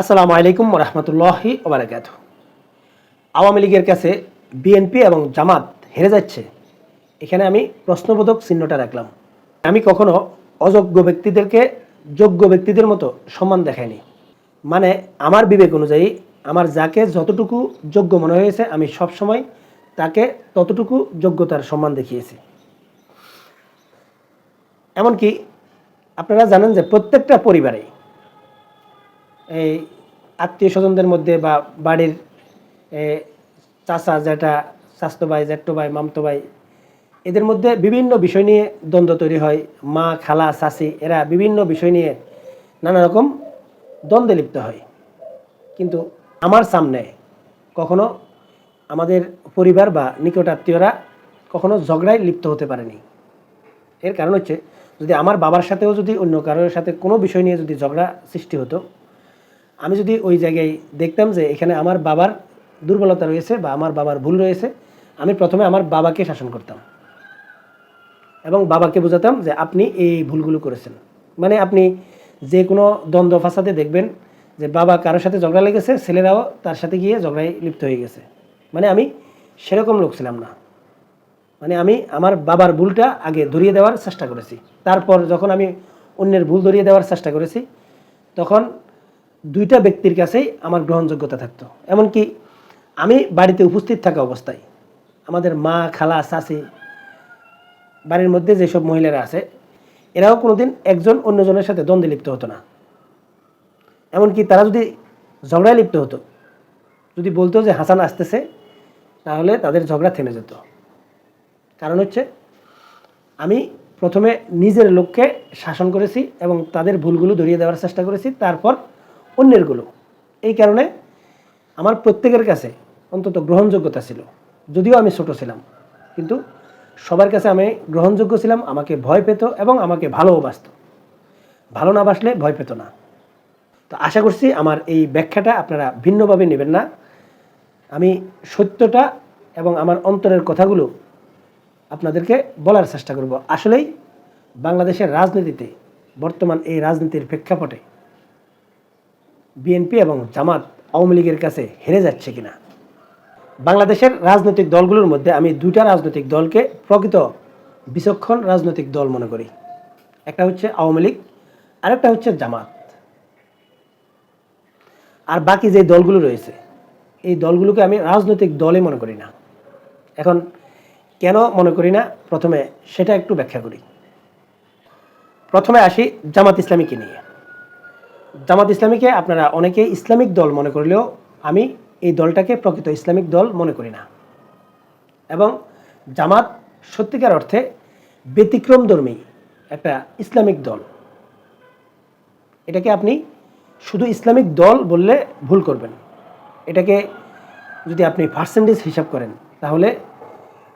আসসালামু আলাইকুম রহমতুল্লাহি ওবরাকাত আওয়ামী লীগের কাছে বিএনপি এবং জামাত হেরে যাচ্ছে। এখানে আমি প্রশ্নবোধক চিহ্নটা রাখলাম। আমি কখনো অযোগ্য ব্যক্তিদেরকে যোগ্য ব্যক্তিদের মতো সম্মান দেখাইনি। মানে আমার বিবেক অনুযায়ী আমার যাকে যতটুকু যোগ্য মনে হয়েছে, আমি সবসময় তাকে ততটুকু যোগ্যতার সম্মান দেখিয়েছি। এমনকি আপনারা জানেন যে প্রত্যেকটা পরিবারে এই আত্মীয় স্বজনদের মধ্যে বা বাড়ির চাচা জ্যাঠা, স্বাস্থ্য ভাই, জ্যাঠ্য ভাই, মামতো ভাই, এদের মধ্যে বিভিন্ন বিষয় নিয়ে দ্বন্দ্ব তৈরি হয়। মা, খালা, চাচি, এরা বিভিন্ন বিষয় নিয়ে নানা রকম দ্বন্দ্বে লিপ্ত হয়। কিন্তু আমার সামনে কখনো আমাদের পরিবার বা নিকট আত্মীয়রা কখনো ঝগড়ায় লিপ্ত হতে পারেনি। এর কারণ হচ্ছে, যদি আমার বাবার সাথেও যদি অন্য কারোর সাথে কোনো বিষয় নিয়ে যদি ঝগড়া সৃষ্টি হতো আমি যদি ওই জায়গায় দেখতাম যে এখানে আমার বাবার দুর্বলতা রয়েছে বা আমার বাবার ভুল রয়েছে, আমি প্রথমে আমার বাবাকে শাসন করতাম। এবং বাবাকে বোঝাতাম যে আপনি এই ভুলগুলো করেছেন। মানে আপনি যে কোনো দ্বন্দ্ব ফাঁসাতে দেখবেন যে বাবা কারোর সাথে ঝগড়া লেগেছে, ছেলেরাও তার সাথে গিয়ে ঝগড়ায় লিপ্ত হয়ে গেছে। মানে আমি সেরকম লোক ছিলাম না। মানে আমি আমার বাবার ভুলটা আগে ধরিয়ে দেওয়ার চেষ্টা করেছি। তারপর যখন আমি অন্যের ভুল ধরিয়ে দেওয়ার চেষ্টা করেছি, তখন দুইটা ব্যক্তির কাছেই আমার গ্রহণযোগ্যতা থাকতো। এমনকি আমি বাড়িতে উপস্থিত থাকা অবস্থায় আমাদের মা, খালা, চাচি, বাড়ির মধ্যে যেসব মহিলারা আছে, এরাও কোনোদিন একজন অন্যজনের সাথে দ্বন্দ্বে লিপ্ত হতো না। এমনকি তারা যদি ঝগড়ায় লিপ্ত হতো, যদি বলতো যে হাসান আসতেছে, তাহলে তাদের ঝগড়া থেমে যেত। কারণ হচ্ছে, আমি প্রথমে নিজের লোককে শাসন করেছি এবং তাদের ভুলগুলো ধরিয়ে দেওয়ার চেষ্টা করেছি, তারপর অন্যেরগুলো এই কারণে আমার প্রত্যেকের কাছে অন্তত গ্রহণযোগ্যতা ছিল। যদিও আমি ছোট ছিলাম, কিন্তু সবার কাছে আমি গ্রহণযোগ্য ছিলাম, আমাকে ভয় পেত এবং আমাকে ভালোও বাসত ভালো না বাসলে ভয় পেত না। তো আশা করছি আমার এই ব্যাখ্যাটা আপনারা ভিন্নভাবে নেবেন না। আমি সত্যটা এবং আমার অন্তরের কথাগুলো আপনাদেরকে বলার চেষ্টা করব। আসলেই বাংলাদেশের রাজনীতিতে, বর্তমান এই রাজনীতির প্রেক্ষাপটে বিএনপি এবং জামাত আওয়ামী লীগের কাছে হেরে যাচ্ছে কিনা? বাংলাদেশের রাজনৈতিক দলগুলোর মধ্যে আমি দুইটা রাজনৈতিক দলকে প্রকৃত বিচক্ষণ রাজনৈতিক দল মনে করি। একটা হচ্ছে আওয়ামী লীগ, আরেকটা হচ্ছে জামাত। আর বাকি যে দলগুলো রয়েছে, এই দলগুলোকে আমি রাজনৈতিক দলে মনে করি না। এখন কেন মনে করি না? প্রথমে সেটা একটু ব্যাখ্যা করি। প্রথমে আসি জামাত ইসলামীকে নিয়ে। জামাত ইসলামীকে আপনারা অনেকে ইসলামিক দল মনে করলেও আমি এই দলটাকে প্রকৃত ইসলামিক দল মনে করি না। এবং জামাত সত্যিকার অর্থে ব্যতিক্রমধর্মী একটা ইসলামিক দল। এটাকে আপনি শুধু ইসলামিক দল বললে ভুল করবেন। এটাকে যদি আপনি পার্সেন্টেজ হিসাব করেন, তাহলে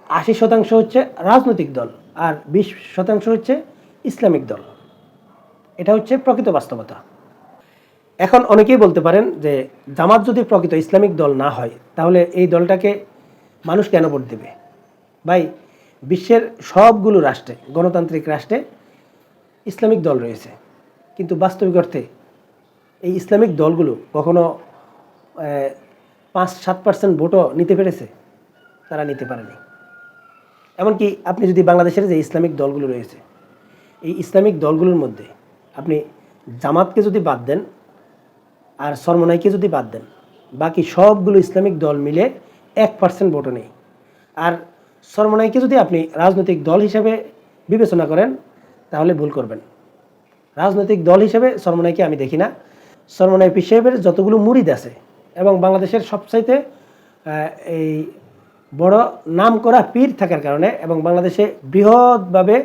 আশি শতাংশ হচ্ছে রাজনৈতিক দল আর বিশ শতাংশ হচ্ছে ইসলামিক দল। এটা হচ্ছে প্রকৃত বাস্তবতা। এখন অনেকেই বলতে পারেন যে জামাত যদি প্রকৃত ইসলামিক দল না হয়, তাহলে এই দলটাকে মানুষ কেন ভোট দেবে? ভাই, বিশ্বের সবগুলো রাষ্ট্রে, গণতান্ত্রিক রাষ্ট্রে ইসলামিক দল রয়েছে। কিন্তু বাস্তবিক অর্থে এই ইসলামিক দলগুলো কখনো পাঁচ সাত পার্সেন্ট ভোটও নিতে পেরেছে? তারা নিতে পারেনি। এমনকি আপনি যদি বাংলাদেশের যে ইসলামিক দলগুলো রয়েছে, এই ইসলামিক দলগুলোর মধ্যে আপনি জামাতকে যদি বাদ দেন আর সরমনাইকে যদি বাদ দেন, বাকি সবগুলো ইসলামিক দল মিলে এক পার্সেন্ট ভোটও নেই। আর সরমনাইকে যদি আপনি রাজনৈতিক দল হিসেবে বিবেচনা করেন, তাহলে ভুল করবেন। রাজনৈতিক দল হিসেবে সরমনাইকে আমি দেখি না। সরমনাই পিসাহেবের যতগুলো মুরিদ আছে এবং বাংলাদেশের সবচাইতে এই বড় নাম করা পীর থাকার কারণে এবং বাংলাদেশে বৃহৎভাবে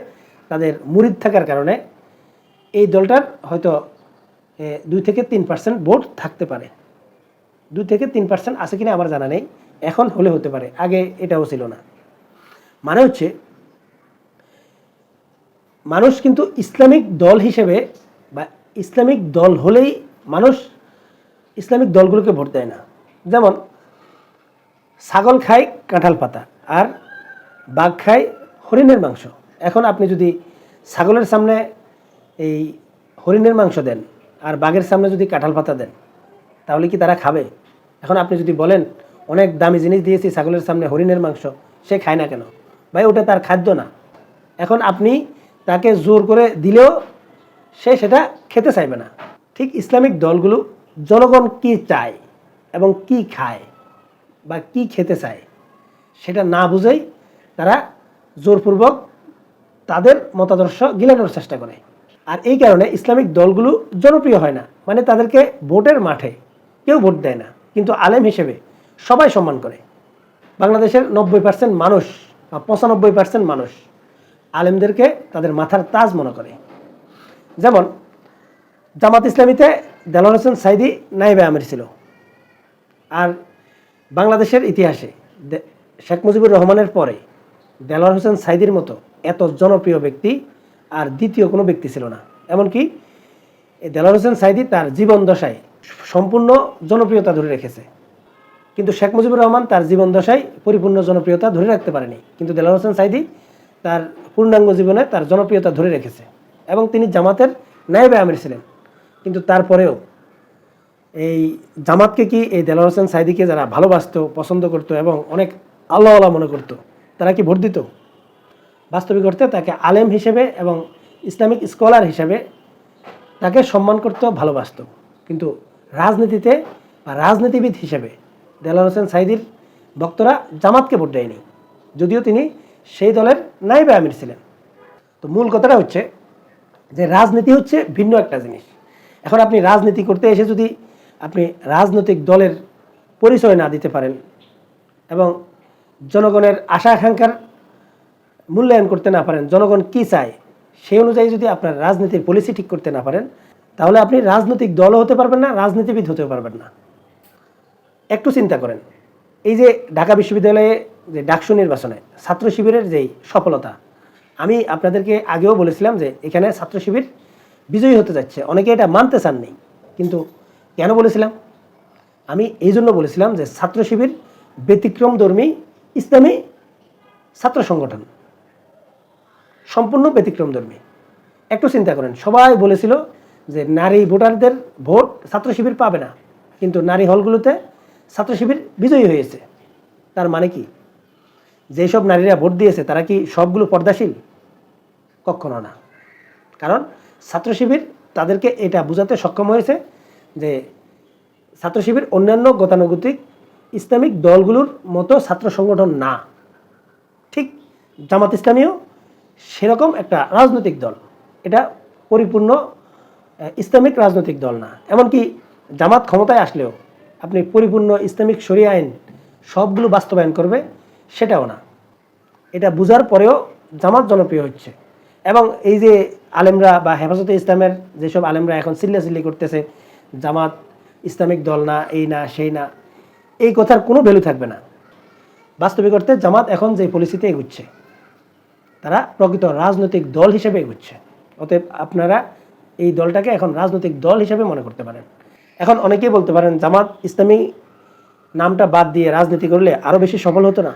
তাদের মুরিদ থাকার কারণে এই দলটার হয়তো দুই থেকে তিন পার্সেন্ট ভোট থাকতে পারে। দুই থেকে তিন পার্সেন্ট আছে কিনা আমার জানা নেই। এখন হলে হতে পারে। আগে এটাও ছিল না। মানে হচ্ছে, মানুষ কিন্তু ইসলামিক দল হিসেবে বা ইসলামিক দল হলেই মানুষ ইসলামিক দলগুলোকে ভোট দেয় না। যেমন, ছাগল খায় কাঁঠাল পাতা আর বাঘ খায় হরিণের মাংস। এখন আপনি যদি ছাগলের সামনে এই হরিণের মাংস দেন আর বাঘের সামনে যদি কাঁঠাল পাতা দেন, তাহলে কি তারা খাবে? এখন আপনি যদি বলেন, অনেক দামি জিনিস দিয়েছি, ছাগলের সামনে হরিণের মাংস, সে খায় না কেন? ভাই, ওটা তার খাদ্য না। এখন আপনি তাকে জোর করে দিলেও সে সেটা খেতে চাইবে না। ঠিক ইসলামিক দলগুলো জনগণ কি চায় এবং কি খায় বা কি খেতে চায়, সেটা না বুঝেই তারা জোরপূর্বক তাদের মতাদর্শ গিলানোর চেষ্টা করে। আর এই কারণে ইসলামিক দলগুলো জনপ্রিয় হয় না। মানে তাদেরকে ভোটের মাঠে কেউ ভোট দেয় না। কিন্তু আলেম হিসেবে সবাই সম্মান করে। বাংলাদেশের নব্বই পার্সেন্ট মানুষ বা পঁচানব্বই পার্সেন্ট মানুষ আলেমদেরকে তাদের মাথার তাজ মনে করে। যেমন জামাত ইসলামীতে দেলোয়ার হোসেন সাইদি নাইবে আমির ছিল। আর বাংলাদেশের ইতিহাসে শেখ মুজিবুর রহমানের পরে দেলোয়ার হোসেন সাইদির মতো এত জনপ্রিয় ব্যক্তি আর দ্বিতীয় কোনো ব্যক্তি ছিল না। এমনকি এই দেলোয়ার হোসেন সাইদি তার জীবন দশায় সম্পূর্ণ জনপ্রিয়তা ধরে রেখেছে। কিন্তু শেখ মুজিবুর রহমান তার জীবন দশায় পরিপূর্ণ জনপ্রিয়তা ধরে রাখতে পারেনি। কিন্তু দেলোয়ার হোসেন সাইদি তার পূর্ণাঙ্গ জীবনে তার জনপ্রিয়তা ধরে রেখেছে এবং তিনি জামাতের নায়েবে আমির ছিলেন। কিন্তু তারপরেও এই জামাতকে কি এই দেলোয়ার হোসেন সাইদিকে যারা ভালোবাসতো, পছন্দ করতো এবং অনেক আল্লাহ আল্লাহ মনে করতো, তারা কি ভোট দিত? বাস্তবিক অর্থে তাকে আলেম হিসেবে এবং ইসলামিক স্কলার হিসেবে তাকে সম্মান করত ভালোবাসত। কিন্তু রাজনীতিতে বা রাজনীতিবিদ হিসেবে দেলাল হোসেন সাইদির ভক্তরা জামাতকে ভোট দেয়নি। যদিও তিনি সেই দলের নাইবে আমির ছিলেন। তো মূল কথাটা হচ্ছে যে রাজনীতি হচ্ছে ভিন্ন একটা জিনিস। এখন আপনি রাজনীতি করতে এসে যদি আপনি রাজনৈতিক দলের পরিচয় না দিতে পারেন এবং জনগণের আশা আকাঙ্ক্ষার মূল্যায়ন করতে না পারেন, জনগণ কি চায় সেই অনুযায়ী যদি আপনার রাজনীতির পলিসি ঠিক করতে না পারেন, তাহলে আপনি রাজনৈতিক দলও হতে পারবেন না, রাজনীতিবিদ হতেও পারবেন না। একটু চিন্তা করেন, এই যে ঢাকা বিশ্ববিদ্যালয়ে যে ডাকসু নির্বাচনে ছাত্র শিবিরের যেই সফলতা, আমি আপনাদেরকে আগেও বলেছিলাম যে এখানে ছাত্র শিবির বিজয়ী হতে যাচ্ছে। অনেকে এটা মানতে চাননি কিন্তু কেন বলেছিলাম? আমি এই জন্য বলেছিলাম যে ছাত্র শিবির ব্যতিক্রমধর্মী ইসলামী ছাত্র সংগঠন। সম্পূর্ণ ব্যতিক্রমধর্মী একটু চিন্তা করেন, সবাই বলেছিল যে নারী ভোটারদের ভোট ছাত্র শিবির পাবে না। কিন্তু নারী হলগুলোতে ছাত্র শিবির বিজয়ী হয়েছে। তার মানে কি? যেসব নারীরা ভোট দিয়েছে, তারা কি সবগুলো পর্দাশীল? কখনো না। কারণ ছাত্র শিবির তাদেরকে এটা বোঝাতে সক্ষম হয়েছে যে ছাত্র শিবির অন্যান্য গতানুগতিক ইসলামিক দলগুলোর মতো ছাত্র সংগঠন না। ঠিক জামাত ইসলামীও সেরকম একটা রাজনৈতিক দল। এটা পরিপূর্ণ ইসলামিক রাজনৈতিক দল না। এমনকি জামাত ক্ষমতায় আসলেও আপনি পরিপূর্ণ ইসলামিক শরিয়া আইন সবগুলো বাস্তবায়ন করবে সেটাও না। এটা বোঝার পরেও জামাত জনপ্রিয় হচ্ছে। এবং এই যে আলেমরা বা হেফাজতে ইসলামের যেসব আলেমরা এখন চিল্লাচিল্লি করতেছে, জামাত ইসলামিক দল না, এই না, সেই না, এই কথার কোনো ভ্যালু থাকবে না। বাস্তবিক অর্থে জামাত এখন যে পলিসিতে এগুচ্ছে তারা প্রকৃত রাজনৈতিক দল হিসেবে এগুচ্ছে। অতএব আপনারা এই দলটাকে এখন রাজনৈতিক দল হিসেবে মনে করতে পারেন। এখন অনেকেই বলতে পারেন, জামাত ইসলামী নামটা বাদ দিয়ে রাজনীতি করলে আরও বেশি সফল হতো না।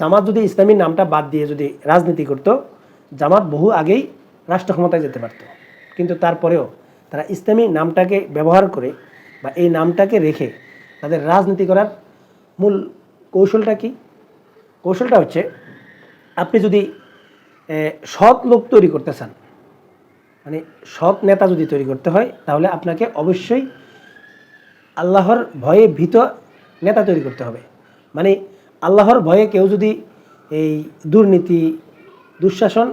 জামাত যদি ইসলামী নামটা বাদ দিয়ে যদি রাজনীতি করতো, জামাত বহু আগেই রাষ্ট্র ক্ষমতায় যেতে পারত। কিন্তু তারপরেও তারা ইসলামী নামটাকে ব্যবহার করে বা এই নামটাকে রেখে তাদের রাজনীতি করার মূল কৌশলটা কি? কৌশলটা হচ্ছে আপনি যদি সৎ লোক তৈরি করতে চান মানে সৎ নেতা যদি তৈরি করতে হয়, তাহলে আপনাকে অবশ্যই আল্লাহর ভয়ে ভীত নেতা তৈরি করতে হবে। মানে আল্লাহর ভয়ে কেউ যদি এই দুর্নীতি, দুঃশাসন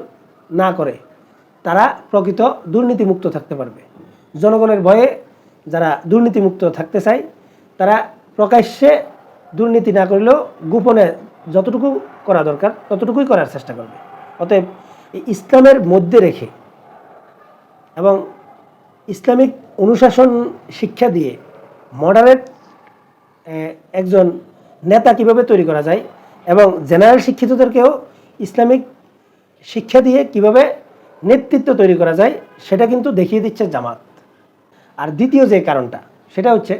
না করে, তারা প্রকৃত দুর্নীতিমুক্ত থাকতে পারবে। জনগণের ভয়ে যারা দুর্নীতিমুক্ত থাকতে চায়, তারা প্রকাশ্যে দুর্নীতি না করলেও গোপনে যতটুকু করা দরকার, ততটুকুই করার চেষ্টা করবে। অতএব ইসলামের মধ্যে রেখে এবং ইসলামিক অনুশাসন শিক্ষা দিয়ে মডারেট একজন নেতা কীভাবে তৈরি করা যায় এবং জেনারেল শিক্ষিতদেরকেও ইসলামিক শিক্ষা দিয়ে কীভাবে নেতৃত্ব তৈরি করা যায়, সেটা কিন্তু দেখিয়ে দিচ্ছে জামাত। আর দ্বিতীয় যে কারণটা, সেটা হচ্ছে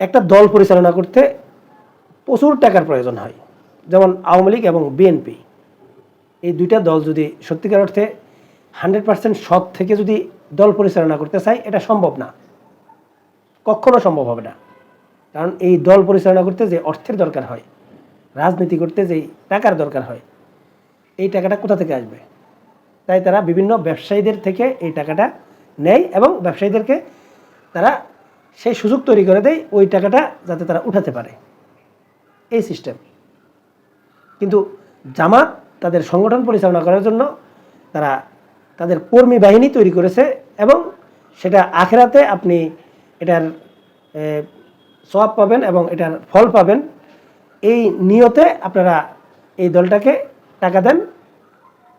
একটা দল পরিচালনা করতে প্রচুর টাকার প্রয়োজন হয়। যেমন আওয়ামী লীগ এবং বিএনপি। এই দুইটা দল যদি সত্যিকার অর্থে হান্ড্রেড পার্সেন্ট সৎ থেকে যদি দল পরিচালনা করতে চায়, এটা সম্ভব না। কখনো সম্ভব হবে না। কারণ এই দল পরিচালনা করতে যে অর্থের দরকার হয়, রাজনীতি করতে যে টাকার দরকার হয়, এই টাকাটা কোথা থেকে আসবে? তাই তারা বিভিন্ন ব্যবসায়ীদের থেকে এই টাকাটা নেয় এবং ব্যবসায়ীদেরকে তারা সেই সুযোগ তৈরি করে দেয় ওই টাকাটা যাতে তারা উঠাতে পারে। এই সিস্টেম। কিন্তু জামাত তাদের সংগঠন পরিচালনা করার জন্য তারা তাদের কর্মী বাহিনী তৈরি করেছে এবং সেটা আখেরাতে আপনি এটার সব পাবেন এবং এটার ফল পাবেন। এই নিয়তে আপনারা এই দলটাকে টাকা দেন,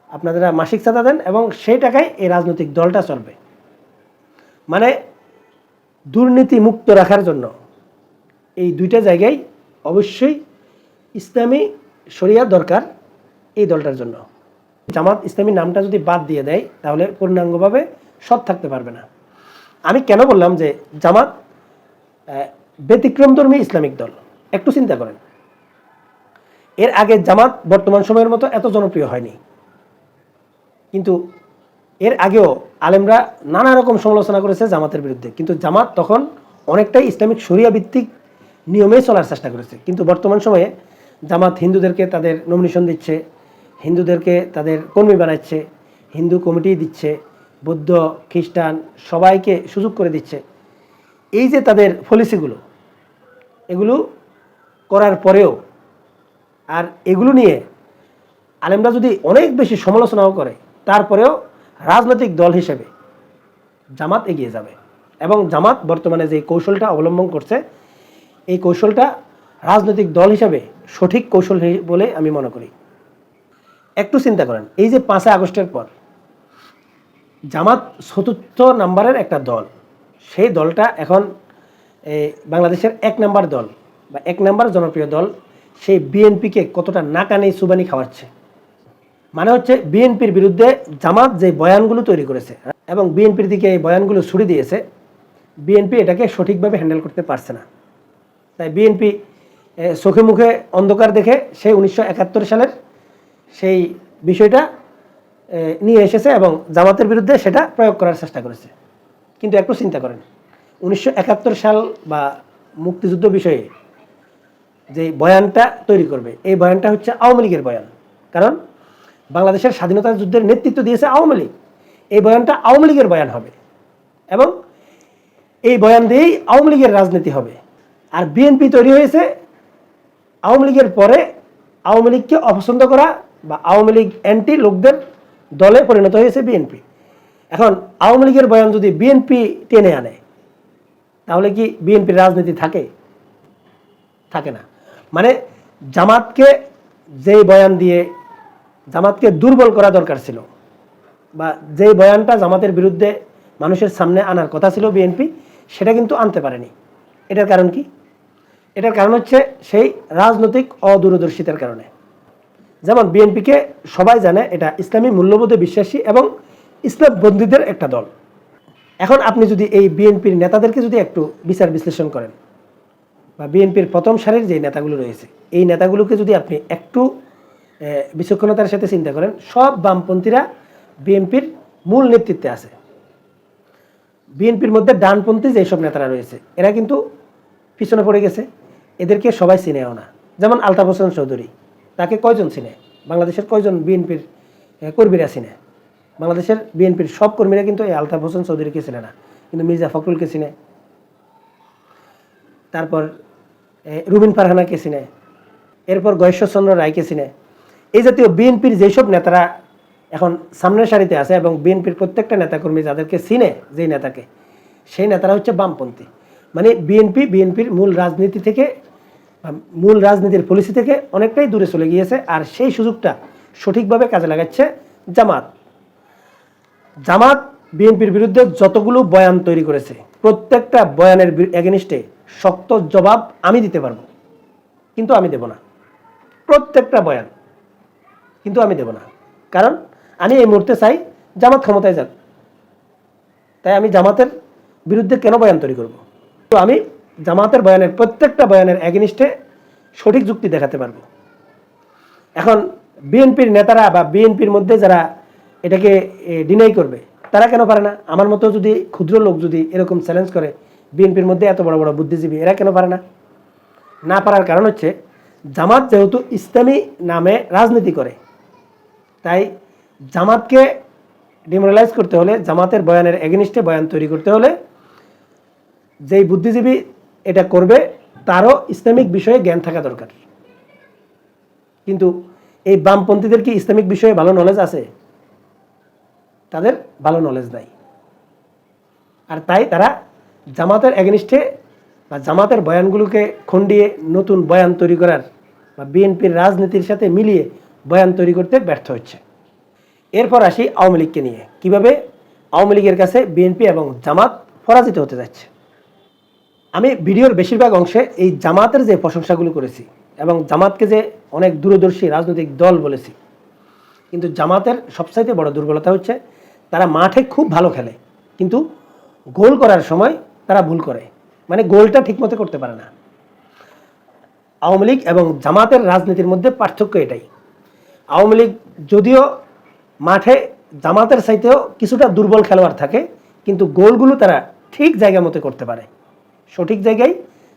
আপনারা মাসিক চাঁদা দেন এবং সেই টাকায় এই রাজনৈতিক দলটা চলবে। মানে দুর্নীতি মুক্ত রাখার জন্য এই দুইটা জায়গায় অবশ্যই ইসলামী শরিয়া দরকার এই দলটার জন্য। জামাত ইসলামী নামটা যদি বাদ দিয়ে দেয়, তাহলে পূর্ণাঙ্গভাবে সৎ থাকতে পারবে না। আমি কেন বললাম যে জামাত ব্যতিক্রম ধর্মী ইসলামিক দল? একটু চিন্তা করেন। এর আগে জামাত বর্তমান সময়ের মতো এত জনপ্রিয় হয়নি। কিন্তু এর আগেও আলেমরা নানা রকম সমালোচনা করেছে জামাতের বিরুদ্ধে। কিন্তু জামাত তখন অনেকটাই ইসলামিক শরিয়া ভিত্তিক নিয়মে চলার চেষ্টা করেছে। কিন্তু বর্তমান সময়ে জামাত হিন্দুদেরকে তাদের নমিনেশন দিচ্ছে, হিন্দুদেরকে তাদের কর্মী বানাচ্ছে, হিন্দু কমিটি দিচ্ছে, বৌদ্ধ, খ্রিস্টান সবাইকে সুযোগ করে দিচ্ছে। এই যে তাদের পলিসিগুলো এগুলো করার পরেও আর এগুলো নিয়ে আলেমরা যদি অনেক বেশি সমালোচনাও করে, তারপরেও রাজনৈতিক দল হিসেবে জামাত এগিয়ে যাবে। এবং জামাত বর্তমানে যে কৌশলটা অবলম্বন করছে এই কৌশলটা রাজনৈতিক দল হিসাবে সঠিক কৌশল বলে আমি মনে করি। একটু চিন্তা করেন, এই যে পাঁচই আগস্টের পর জামাত চতুর্থ নাম্বারের একটা দল, সেই দলটা এখন বাংলাদেশের এক নাম্বার দল বা এক নাম্বার জনপ্রিয় দল, সেই বিএনপিকে কতটা নাকানি সুবানি খাওয়াচ্ছে। মানে হচ্ছে বিএনপির বিরুদ্ধে জামাত যে বয়ানগুলো তৈরি করেছে এবং বিএনপির দিকে এই বয়ানগুলো ছুড়ে দিয়েছে, বিএনপি এটাকে সঠিকভাবে হ্যান্ডেল করতে পারছে না। তাই বিএনপি চোখে মুখে অন্ধকার দেখে সেই উনিশশো একাত্তর সালের সেই বিষয়টা নিয়ে এসেছে এবং জামাতের বিরুদ্ধে সেটা প্রয়োগ করার চেষ্টা করেছে। কিন্তু একটু চিন্তা করেন, উনিশশো একাত্তর সাল বা মুক্তিযুদ্ধ বিষয়ে যে বয়ানটা তৈরি করবে, এই বয়ানটা হচ্ছে আওয়ামী লীগের বয়ান। কারণ বাংলাদেশের স্বাধীনতা যুদ্ধের নেতৃত্ব দিয়েছে আওয়ামী লীগ। এই বয়ানটা আওয়ামী লীগের বয়ান হবে এবং এই বয়ান দিয়েই আওয়ামী লীগের রাজনীতি হবে। আর বিএনপি তৈরি হয়েছে, আওয়ামী লীগের পরে আওয়ামী লীগকে অপছন্দ করা বা আওয়ামী লীগ অ্যান্টি লোকদের দলে পরিণত হয়েছে বিএনপি। এখন আওয়ামী লীগের বয়ান যদি বিএনপি টেনে আনে, তাহলে কি বিএনপির রাজনীতি থাকে? থাকে না। মানে জামাতকে যেই বয়ান দিয়ে, জামাতকে দুর্বল করা দরকার ছিল বা যেই বয়ানটা জামাতের বিরুদ্ধে মানুষের সামনে আনার কথা ছিল বিএনপি, সেটা কিন্তু আনতে পারেনি। এটার কারণ কি? এটার কারণ হচ্ছে সেই রাজনৈতিক অদূরদর্শিতার কারণে। যেমন বিএনপিকে সবাই জানে এটা ইসলামী মূল্যবোধে বিশ্বাসী এবং ইসলাম বন্দীদের একটা দল। এখন আপনি যদি এই বিএনপির নেতাদেরকে যদি একটু বিচার বিশ্লেষণ করেন, বা বিএনপির প্রথম সারির যে নেতাগুলো রয়েছে, এই নেতাগুলোকে যদি আপনি একটু বিচক্ষণতার সাথে চিন্তা করেন, সব বামপন্থীরা বিএনপির মূল নেতৃত্বে আছে। বিএনপির মধ্যে ডানপন্থী যেসব নেতারা রয়েছে, এরা কিন্তু পিছনে পড়ে গেছে। এদেরকে সবাই চিনেও না। যেমন আলতাফ হোসেন চৌধুরী, তাকে কয়জন চিনে? বাংলাদেশের কয়জন বিএনপির কর্মীরা চিনে? বাংলাদেশের বিএনপির সব কর্মীরা কিন্তু এই আলতাফ হোসেন চৌধুরীকে চিনে না, কিন্তু মির্জা ফখরুলকে চিনে। তারপর রুবিন ফারহানাকে চিনে। এরপর গয়েশ্বরচন্দ্র রায়কে চিনে। এই জাতীয় বিএনপির যেসব নেতারা এখন সামনের সারিতে আছে এবং বিএনপির প্রত্যেকটা নেতাকর্মী যাদেরকে চিনে, যেই নেতাকে, সেই নেতারা হচ্ছে বামপন্থী। মানে বিএনপি, বিএনপির মূল রাজনীতি থেকে মূল রাজনীতির পলিসি থেকে অনেকটাই দূরে চলে গিয়েছে আর সেই সুযোগটা সঠিকভাবে কাজে লাগাচ্ছে জামাত। জামাত বিএনপির বিরুদ্ধে যতগুলো বয়ান তৈরি করেছে, প্রত্যেকটা বয়ানের এগেনিস্টে শক্ত জবাব আমি দিতে পারব, কিন্তু আমি দেব না। প্রত্যেকটা বয়ান কিন্তু আমি দেব না। কারণ আমি এই মুহূর্তে চাই জামাত ক্ষমতায় যাক। তাই আমি জামাতের বিরুদ্ধে কেন বয়ান তৈরি করব? তো আমি জামাতের বয়ানের, প্রত্যেকটা বয়ানের এগেনিস্টে সঠিক যুক্তি দেখাতে পারব। এখন বিএনপির নেতারা বা বিএনপির মধ্যে যারা এটাকে ডিনাই করবে, তারা কেন পারে না? আমার মতো যদি ক্ষুদ্র লোক যদি এরকম চ্যালেঞ্জ করে বিএনপির মধ্যে এত বড় বড় বুদ্ধিজীবী, এরা কেন পারে না? না পারার কারণ হচ্ছে জামাত যেহেতু ইসলামী নামে রাজনীতি করে, তাই জামাতকে ডিমোরালাইজ করতে হলে, জামাতের বয়ানের এগেনিস্টে বয়ান তৈরি করতে হলে যেই বুদ্ধিজীবী এটা করবে, তারও ইসলামিক বিষয়ে জ্ঞান থাকা দরকার। কিন্তু এই বামপন্থীদের কি ইসলামিক বিষয়ে ভালো নলেজ আছে? তাদের ভালো নলেজ নাই। আর তাই তারা জামাতের এগেনিস্টে বা জামাতের বয়ানগুলোকে খণ্ডিয়ে নতুন বয়ান তৈরি করার বা বিএনপির রাজনীতির সাথে মিলিয়ে বয়ান তৈরি করতে ব্যর্থ হচ্ছে। এরপর আসি আওয়ামী লীগকে নিয়ে। কীভাবে আওয়ামী লীগের কাছে বিএনপি এবং জামাত পরাজিত হতে যাচ্ছে? আমি ভিডিওর বেশিরভাগ অংশে এই জামাতের যে প্রশংসাগুলো করেছি এবং জামাতকে যে অনেক দূরদর্শী রাজনৈতিক দল বলেছি। কিন্তু জামাতের সবচাইতে বড় দুর্বলতা হচ্ছে তারা মাঠে খুব ভালো খেলে, কিন্তু গোল করার সময় তারা ভুল করে। মানে গোলটা ঠিকমতো করতে পারে না। আওয়ামী লীগ এবং জামাতের রাজনীতির মধ্যে পার্থক্য এটাই। আওয়ামী লীগ যদিও মাঠে জামাতের চাইতেও কিছুটা দুর্বল খেলোয়াড় থাকে, কিন্তু গোলগুলো তারা ঠিক জায়গা মতো করতে পারে। সঠিক জায়গায়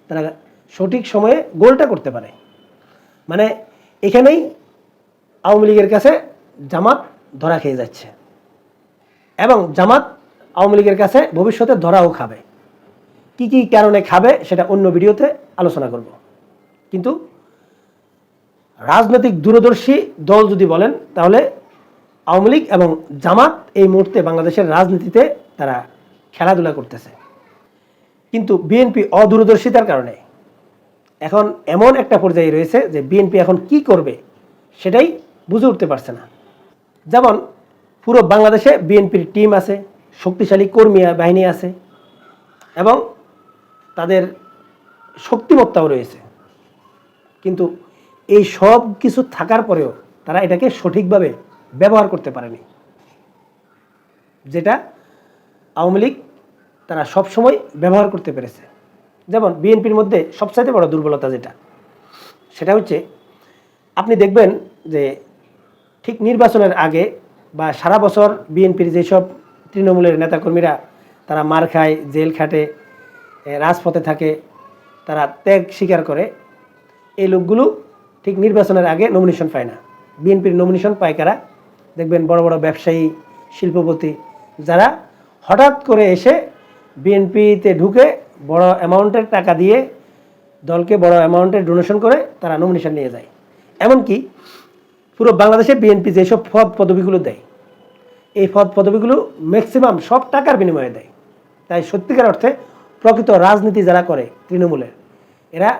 তারা সঠিক সময়ে গোলটা করতে পারে। মানে এখানেই আওয়ামী লীগের কাছে জামাত ধরা খেয়ে যাচ্ছে এবং জামাত আওয়ামী লীগের কাছে ভবিষ্যতে ধরাও খাবে। কি কি কারণে খাবে সেটা অন্য ভিডিওতে আলোচনা করব। কিন্তু রাজনৈতিক দূরদর্শী দল যদি বলেন, তাহলে আওয়ামী লীগ এবং জামাত এই মুহূর্তে বাংলাদেশের রাজনীতিতে তারা খেলাধুলা করতেছে। কিন্তু বিএনপি অদূরদর্শিতার কারণে। এখন এমন একটা পর্যায়ে রয়েছে যে বিএনপি এখন কি করবে সেটাই বুঝে উঠতে পারছে না। যেমন পুরো বাংলাদেশে বিএনপির টিম আছে, শক্তিশালী কর্মী বাহিনী আছে এবং তাদের শক্তিমত্তাও রয়েছে। কিন্তু এই সব কিছু থাকার পরেও তারা এটাকে সঠিকভাবে ব্যবহার করতে পারেনি। যেটা আওয়ামী লীগ তারা সবসময় ব্যবহার করতে পেরেছে। যেমন বিএনপির মধ্যে সবচাইতে বড় দুর্বলতা যেটা, সেটা হচ্ছে আপনি দেখবেন যে ঠিক নির্বাচনের আগে বা সারা বছর বিএনপির যেসব তৃণমূলের নেতাকর্মীরা তারা মার খায়, জেল খাটে রাজপথে থাকে, তারা ত্যাগ স্বীকার করে, এই লোকগুলো ঠিক নির্বাচনের আগে নমিনেশন পায় না। বিএনপির নমিনেশন পায় কারা? দেখবেন বড় বড় ব্যবসায়ী, শিল্পপতি, যারা হঠাৎ করে এসে বিএনপিতে ঢুকে বড় অ্যামাউন্টের টাকা দিয়ে দলকে বড় অ্যামাউন্টের ডোনেশন করে তারা নমিনেশন নিয়ে যায়। এমনকি পুরো বাংলাদেশে বিএনপি যেসব পদ পদবিগুলো দেয়, এই পদ পদবিগুলো ম্যাক্সিমাম সব টাকার বিনিময়ে দেয়। তাই সত্যিকার অর্থে প্রকৃত রাজনীতি যারা করে তৃণমূলের, এরা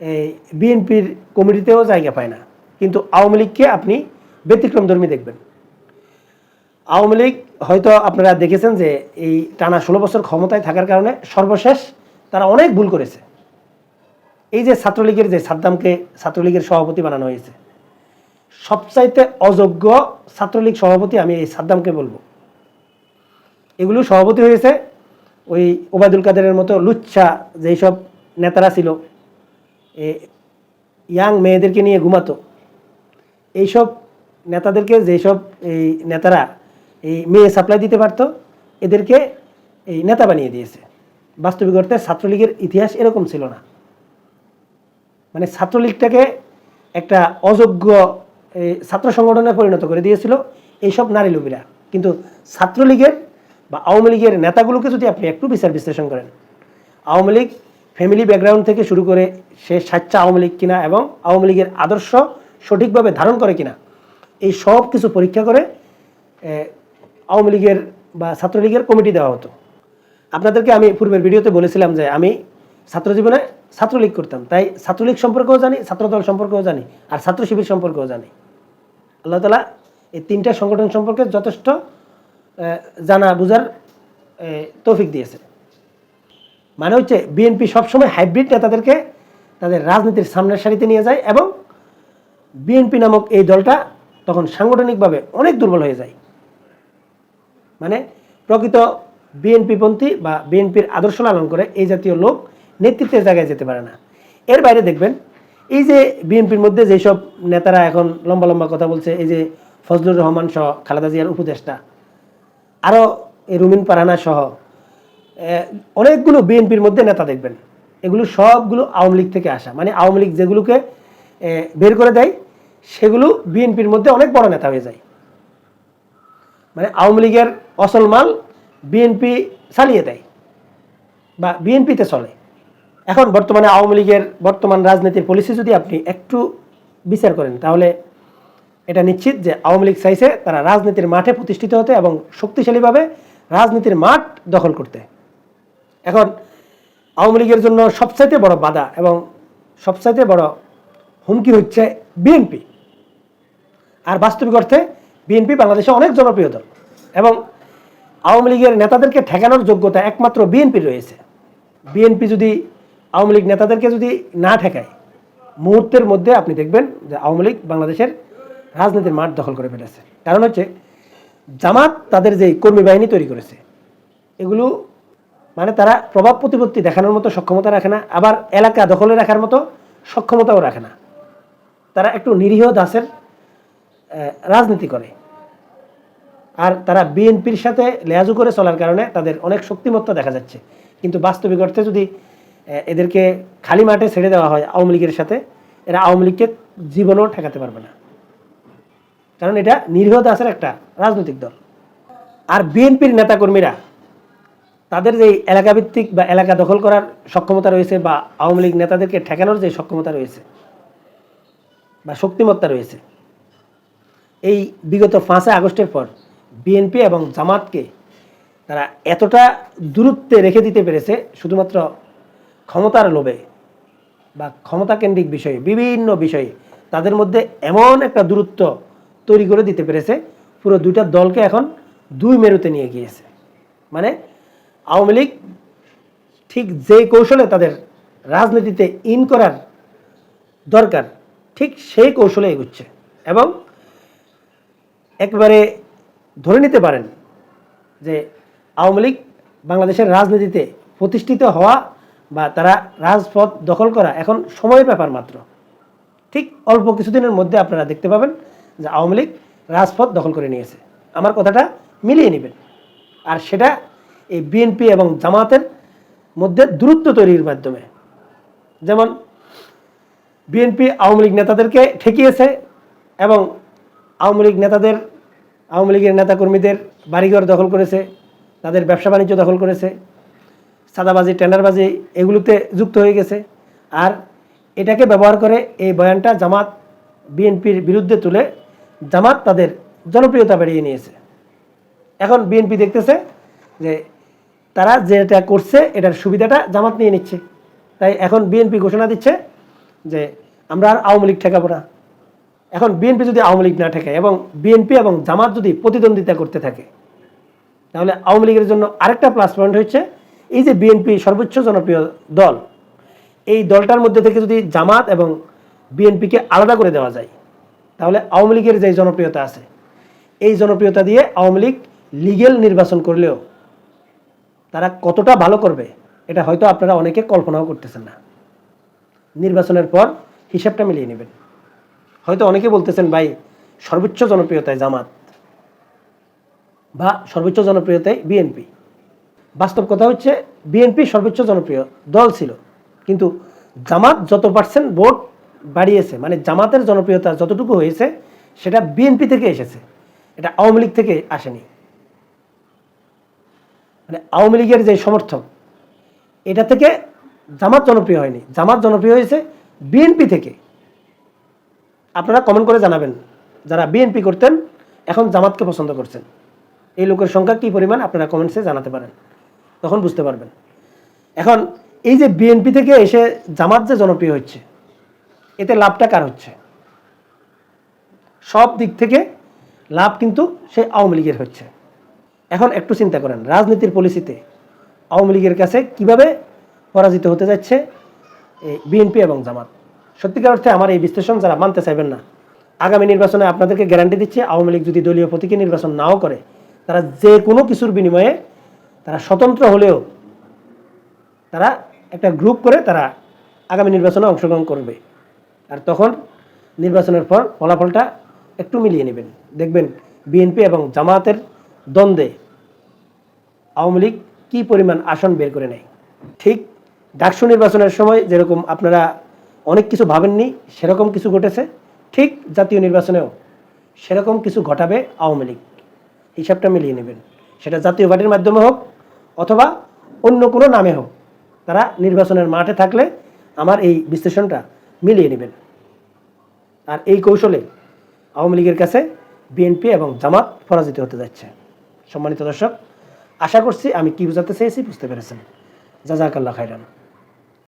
এই বিএনপির কমিটিতেও জায়গা পায় না। কিন্তু আওয়ামী লীগকে আপনি ব্যতিক্রমধর্মী দেখবেন। আওয়ামী লীগ হয়তো আপনারা দেখেছেন যে এই টানা ষোলো বছর ক্ষমতায় থাকার কারণে সর্বশেষ তারা অনেক ভুল করেছে। এই যে ছাত্রলীগের যে সাদ্দামকে ছাত্রলীগের সভাপতি বানানো হয়েছে, সবচাইতে অযোগ্য ছাত্রলীগ সভাপতি আমি এই সাদ্দামকে বলব। এগুলো সভাপতি হয়েছে ওই ওবায়দুল কাদেরের মতো লুচ্ছা যেই সব নেতারা ছিল, এ ইয়াং মেয়েদেরকে নিয়ে ঘুমাতো। এইসব নেতাদেরকে যেসব এই নেতারা এই মেয়ে সাপ্লাই দিতে পারতো, এদেরকে এই নেতা বানিয়ে দিয়েছে। বাস্তবিক অর্থে ছাত্রলীগের ইতিহাস এরকম ছিল না। মানে ছাত্রলীগটাকে একটা অযোগ্য ছাত্র সংগঠনে পরিণত করে দিয়েছিল এইসব নারী লোভীরা। কিন্তু ছাত্রলীগের বা আওয়ামী লীগের নেতাগুলোকে যদি আপনি একটু বিচার বিশ্লেষণ করেন, আওয়ামী লীগ ফ্যামিলি ব্যাকগ্রাউন্ড থেকে শুরু করে সে স্বেচ্ছা আওয়ামী লীগ কিনা এবং আওয়ামী লীগের আদর্শ সঠিকভাবে ধারণ করে কিনা, এই সব কিছু পরীক্ষা করে আওয়ামী লীগের বা ছাত্রলীগের কমিটি দেওয়া হতো। আপনাদেরকে আমি পূর্বের ভিডিওতে বলেছিলাম যে আমি ছাত্র জীবনে ছাত্রলীগ করতাম। তাই ছাত্রলীগ সম্পর্কেও জানি, ছাত্রদল সম্পর্কেও জানি, আর ছাত্র শিবির সম্পর্কেও জানি। আল্লাহ তালা এই তিনটা সংগঠন সম্পর্কে যথেষ্ট জানা বুঝার তৌফিক দিয়েছে। মানে হচ্ছে বিএনপি সবসময় হাইব্রিড নেতাদেরকে তাদের রাজনীতির সামনের সারিতে নিয়ে যায় এবং বিএনপি নামক এই দলটা তখন সাংগঠনিকভাবে অনেক দুর্বল হয়ে যায়। মানে প্রকৃত বিএনপিপন্থী বা বিএনপির আদর্শ লালন করে এই জাতীয় লোক নেতৃত্বের জায়গায় যেতে পারে না। এর বাইরে দেখবেন, এই যে বিএনপির মধ্যে যেসব নেতারা এখন লম্বা লম্বা কথা বলছে, এই যে ফজলুর রহমান সহ খালেদা জিয়ার উপদেষ্টা আরও রুমিন পারানা সহ অনেকগুলো বিএনপির মধ্যে নেতা দেখবেন। এগুলো সবগুলো আওয়ামী লীগ থেকে আসা। মানে আওয়ামী লীগ যেগুলোকে বের করে দেয়, সেগুলো বিএনপির মধ্যে অনেক বড় নেতা হয়ে যায়। মানে আওয়ামী লীগের অসল মাল বিএনপি চালিয়ে দেয় বা বিএনপিতে চলে। এখন বর্তমানে আওয়ামী লীগের বর্তমান রাজনীতির পলিসি যদি আপনি একটু বিচার করেন, তাহলে এটা নিশ্চিত যে আওয়ামী লীগ চাইছে তারা রাজনীতির মাঠে প্রতিষ্ঠিত হতে এবং শক্তিশালীভাবে রাজনীতির মাঠ দখল করতে। এখন আওয়ামী লীগের জন্য সবচাইতে বড় বাধা এবং সবচাইতে বড় হুমকি হচ্ছে বিএনপি। আর বাস্তবিক অর্থে বিএনপি বাংলাদেশে অনেক জনপ্রিয় দল। এবং আওয়ামী লীগের নেতাদেরকে ঠেকানোর যোগ্যতা একমাত্র বিএনপি রয়েছে। বিএনপি যদি আওয়ামী লীগ নেতাদেরকে যদি না ঠেকায়, মুহূর্তের মধ্যে আপনি দেখবেন যে আওয়ামী লীগ বাংলাদেশের রাজনীতির মাঠ দখল করে ফেলেছে। কারণ হচ্ছে জামাত তাদের যে কর্মী বাহিনী তৈরি করেছে, এগুলো মানে তারা প্রভাব প্রতিপত্তি দেখানোর মতো সক্ষমতা রাখে না, আবার এলাকা দখলে রাখার মতো সক্ষমতাও রাখে না। তারা একটু নিরীহ দাসের রাজনীতি করে। আর তারা বিএনপির সাথে লেয়াজু করে চলার কারণে তাদের অনেক শক্তিমত্তা দেখা যাচ্ছে। কিন্তু বাস্তবিক অর্থে যদি এদেরকে খালি মাঠে ছেড়ে দেওয়া হয় আওয়ামী লীগের সাথে, এরা আওয়ামী লীগকে জীবনেও ঠেকাতে পারবে না। কারণ এটা নিরীহ দাসের একটা রাজনৈতিক দল। আর বিএনপির নেতাকর্মীরা, তাদের যে এলাকাভিত্তিক বা এলাকা দখল করার সক্ষমতা রয়েছে বা আওয়ামী লীগ নেতাদেরকে ঠেকানোর যে সক্ষমতা রয়েছে বা শক্তিমত্তা রয়েছে, এই বিগত পাঁচই আগস্টের পর বিএনপি এবং জামাতকে তারা এতটা দূরত্বে রেখে দিতে পেরেছে শুধুমাত্র ক্ষমতার লোভে বা ক্ষমতাকেন্দ্রিক বিষয়ে, বিভিন্ন বিষয়ে তাদের মধ্যে এমন একটা দূরত্ব তৈরি করে দিতে পেরেছে, পুরো দুইটা দলকে এখন দুই মেরুতে নিয়ে গিয়েছে। মানে আওয়ামী লীগ ঠিক যে কৌশলে তাদের রাজনীতিতে ইন করার দরকার, ঠিক সেই কৌশলে এগুচ্ছে। এবং একবারে ধরে নিতে পারেন যে আওয়ামী লীগ বাংলাদেশের রাজনীতিতে প্রতিষ্ঠিত হওয়া বা তারা রাজপথ দখল করা এখন সময়ের ব্যাপার মাত্র। ঠিক অল্প কিছুদিনের মধ্যে আপনারা দেখতে পাবেন যে আওয়ামী লীগ রাজপথ দখল করে নিয়েছে। আমার কথাটা মিলিয়ে নেবেন। আর সেটা এই বিএনপি এবং জামাতের মধ্যে দূরত্ব তৈরির মাধ্যমে। যেমন বিএনপি আওয়ামী লীগ নেতাদেরকে ঠেকিয়েছে এবং আওয়ামী লীগ নেতাদের আওয়ামী লীগের নেতাকর্মীদের বাড়িঘর দখল করেছে, তাদের ব্যবসা বাণিজ্য দখল করেছে সাদাবাজি টেন্ডারবাজি এগুলোতে যুক্ত হয়ে গেছে। আর এটাকে ব্যবহার করে এই বয়ানটা জামাত, বিএনপির বিরুদ্ধে তুলে জামাত তাদের জনপ্রিয়তা বাড়িয়ে নিয়েছে। এখন বিএনপি দেখতেছে যে তারা যেটা করছে, এটার সুবিধাটা জামাত নিয়ে নিচ্ছে। তাই এখন বিএনপি ঘোষণা দিচ্ছে যে আমরা আর আওয়ামী লীগ ঠেকাবো না। এখন বিএনপি যদি আওয়ামী লীগ না ঠেকায় এবং বিএনপি এবং জামাত যদি প্রতিদ্বন্দ্বিতা করতে থাকে, তাহলে আওয়ামী লীগের জন্য আরেকটা প্লাস পয়েন্ট হচ্ছে এই যে বিএনপি সর্বোচ্চ জনপ্রিয় দল, এই দলটার মধ্যে থেকে যদি জামাত এবং বিএনপিকে আলাদা করে দেওয়া যায়, তাহলে আওয়ামী লীগের যে জনপ্রিয়তা আছে, এই জনপ্রিয়তা দিয়ে আওয়ামী লীগ লিগেল নির্বাচন করলেও তারা কতটা ভালো করবে, এটা হয়তো আপনারা অনেকে কল্পনাও করতেছেন না। নির্বাচনের পর হিসাবটা মিলিয়ে নেবেন। হয়তো অনেকে বলতেছেন, ভাই, সর্বোচ্চ জনপ্রিয়তায় জামাত বা সর্বোচ্চ জনপ্রিয়তায় বিএনপি বাস্তব কথা হচ্ছে বিএনপি সর্বোচ্চ জনপ্রিয় দল ছিল। কিন্তু জামাত যত পার্সেন্ট ভোট বাড়িয়েছে মানে জামাতের জনপ্রিয়তা যতটুকু হয়েছে, সেটা বিএনপি থেকে এসেছে। এটা আওয়ামী লীগ থেকে আসেনি। মানে আওয়ামী লীগের যে সমর্থক, এটা থেকে জামাত জনপ্রিয় হয়নি। জামাত জনপ্রিয় হয়েছে বিএনপি থেকে। আপনারা কমেন্ট করে জানাবেন যারা বিএনপি করতেন, এখন জামাতকে পছন্দ করছেন। এই লোকের সংখ্যা কী পরিমাণ আপনারা কমেন্টসে জানাতে পারেন। তখন বুঝতে পারবেন। এখন এই যে বিএনপি থেকে এসে জামাত যে জনপ্রিয় হচ্ছে, এতে লাভটা কার হচ্ছে? সব দিক থেকে লাভ কিন্তু সেই আওয়ামী লীগের হচ্ছে। এখন একটু চিন্তা করেন, রাজনীতির পলিসিতে আওয়ামী লীগের কাছে কীভাবে পরাজিত হতে যাচ্ছে বিএনপি এবং জামাত? সত্যিকার অর্থে আমার এই বিশ্লেষণ যারা মানতে চাইবেন না, আগামী নির্বাচনে আপনাদেরকে গ্যারান্টি দিচ্ছে আওয়ামী লীগ যদি দলীয় প্রতীকে নির্বাচন নাও করে, তারা যে কোনো কিছুর বিনিময়ে তারা স্বতন্ত্র হলেও তারা একটা গ্রুপ করে তারা আগামী নির্বাচনে অংশগ্রহণ করবে। আর তখন নির্বাচনের পর ফলাফলটা একটু মিলিয়ে নেবেন। দেখবেন বিএনপি এবং জামায়াতের দ্বন্দ্বে আওয়ামী লীগ কি পরিমাণ আসন বের করে নেয়। ঠিক ডাকসু নির্বাচনের সময় যেরকম আপনারা অনেক কিছু ভাবেননি, সেরকম কিছু ঘটেছে, ঠিক জাতীয় নির্বাচনেও সেরকম কিছু ঘটাবে আওয়ামী লীগ। হিসাবটা মিলিয়ে নেবেন। সেটা জাতীয় পার্টির মাধ্যমে হোক অথবা অন্য কোনো নামে হোক, তারা নির্বাচনের মাঠে থাকলে আমার এই বিশ্লেষণটা মিলিয়ে নেবেন। আর এই কৌশলে আওয়ামী লীগের কাছে বিএনপি এবং জামাত পরাজিত হতে যাচ্ছে। সম্মানিত দর্শক, আশা করছি আমি কি বোঝাতে চেয়েছি বুঝতে পেরেছেন। জাজাকাল্লাহ খাইরান